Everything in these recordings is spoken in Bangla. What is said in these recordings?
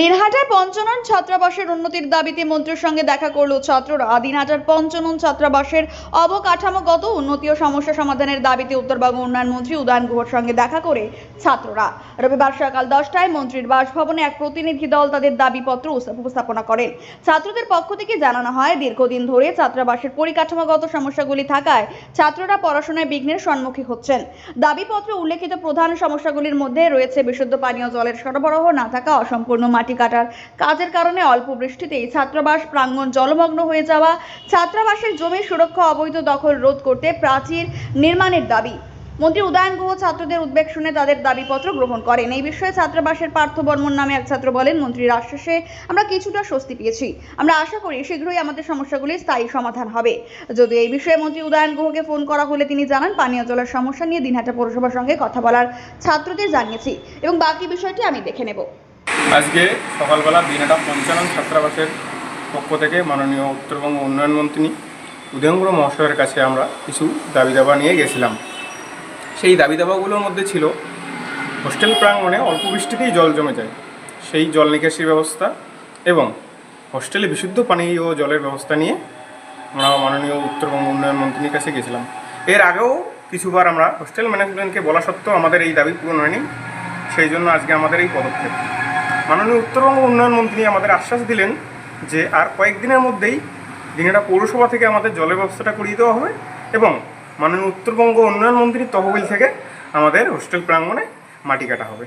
দিনহাটার পঞ্চনন ছাত্রাবাসের উন্নতির দাবিতে মন্ত্রীর সঙ্গে দেখা করল ছাত্ররা। দিনহাটার পঞ্চনন ছাত্রাবাসের অবকাঠামোগত উন্নতি ও সমস্যা সমাধানের দাবিতে উত্তরবঙ্গ উন্নয়ন মন্ত্রী উদয়ন গুহর সঙ্গে দেখা করে ছাত্ররা। রবিবার সকাল দশটায় মন্ত্রীর বাসভবনে এক প্রতিনিধি দল তাদের দাবিপত্র উপস্থাপনা করেন। ছাত্রদের পক্ষ থেকে জানানো হয়, দীর্ঘদিন ধরে ছাত্রাবাসের পরিকাঠামোগত সমস্যাগুলি থাকায় ছাত্ররা পড়াশোনায় বিঘ্নের সম্মুখীন হচ্ছেন। দাবিপত্রে উল্লেখিত প্রধান সমস্যাগুলির মধ্যে রয়েছে বিশুদ্ধ পানীয় জলের সরবরাহ, না থাকা অসম্পূর্ণ মাটি কাটার কাজের কারণে অল্প বৃষ্টিতেই ছাত্রাবাস, প্রাঙ্গণ জলমগ্ন হয়ে যাওয়া, ছাত্রাবাসের জমি সুরক্ষা অবৈধ দখল রোধ করতে প্রাচীর নির্মাণের দাবি। মন্ত্রী উদয়ন গুহ ছাত্রদের উদ্বেগ শুনে তাদের দাবিপত্র গ্রহণ করেন। এই বিষয়ে ছাত্রাবাসের পার্থ বর্মন নামে এক ছাত্র বলেন, মন্ত্রীর আশ্বাসে আমরা কিছুটা স্বস্তি পেয়েছি। আমরা আশা করি শীঘ্রই আমাদের সমস্যাগুলির স্থায়ী সমাধান হবে। যদি এই বিষয়ে মন্ত্রী উদয়ন গুহকে ফোন করা হলে তিনি জানান, পানীয় জলের সমস্যা নিয়ে দিনহাটা পৌরসভার সঙ্গে কথা বলার ছাত্রদের জানিয়েছি এবং বাকি বিষয়টি আমি দেখে নেব। আজকে সকালবেলা দিনাটা পঞ্চানন ছাত্রাবাসের পক্ষ থেকে মাননীয় উত্তরবঙ্গ উন্নয়ন মন্ত্রী উদয়ঙ্গুর মহাশয়ের কাছে আমরা কিছু দাবি দাবা নিয়ে গেছিলাম। সেই দাবি দাবাগুলোর মধ্যে ছিল, হোস্টেল প্রাঙ্গণে অল্প বৃষ্টিতেই জল জমে যায়, সেই জল নিকাশির ব্যবস্থা এবং হোস্টেলে বিশুদ্ধ পানীয় জলের ব্যবস্থা নিয়ে আমরা মাননীয় উত্তরবঙ্গ উন্নয়ন মন্ত্রীর কাছে গেছিলাম। এর আগেও কিছুবার আমরা হোস্টেল ম্যানেজমেন্টকে বলা সত্ত্বেও আমাদের এই দাবি পূরণ হয়নি, সেই জন্য আজকে আমাদের এই পদক্ষেপ। মাননীয় উত্তরবঙ্গ উন্নয়ন মন্ত্রী আমাদের আশ্বাস দিলেন যে আর কয়েকদিনের মধ্যেই দিনেটা পৌরসভা থেকে আমাদের জলের ব্যবস্থাটা করিয়ে দেওয়া হবে এবং মাননীয় উত্তরবঙ্গ উন্নয়ন মন্ত্রীর তহবিল থেকে আমাদের হোস্টেল প্রাঙ্গণে মাটি কাটা হবে।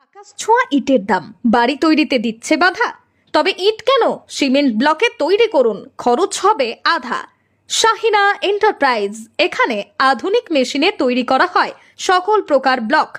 আকাশ ছোঁয়া ইটের দাম। বাড়ি তৈরিতে দিচ্ছে বাধা। তবে ইট কেন? সিমেন্ট ব্লকে তৈরি করুন। খরচ হবে আধা। শাহিনা এন্টারপ্রাইজ। এখানে আধুনিক মেশিনে তৈরি করা হয়। সকল প্রকার ব্লক।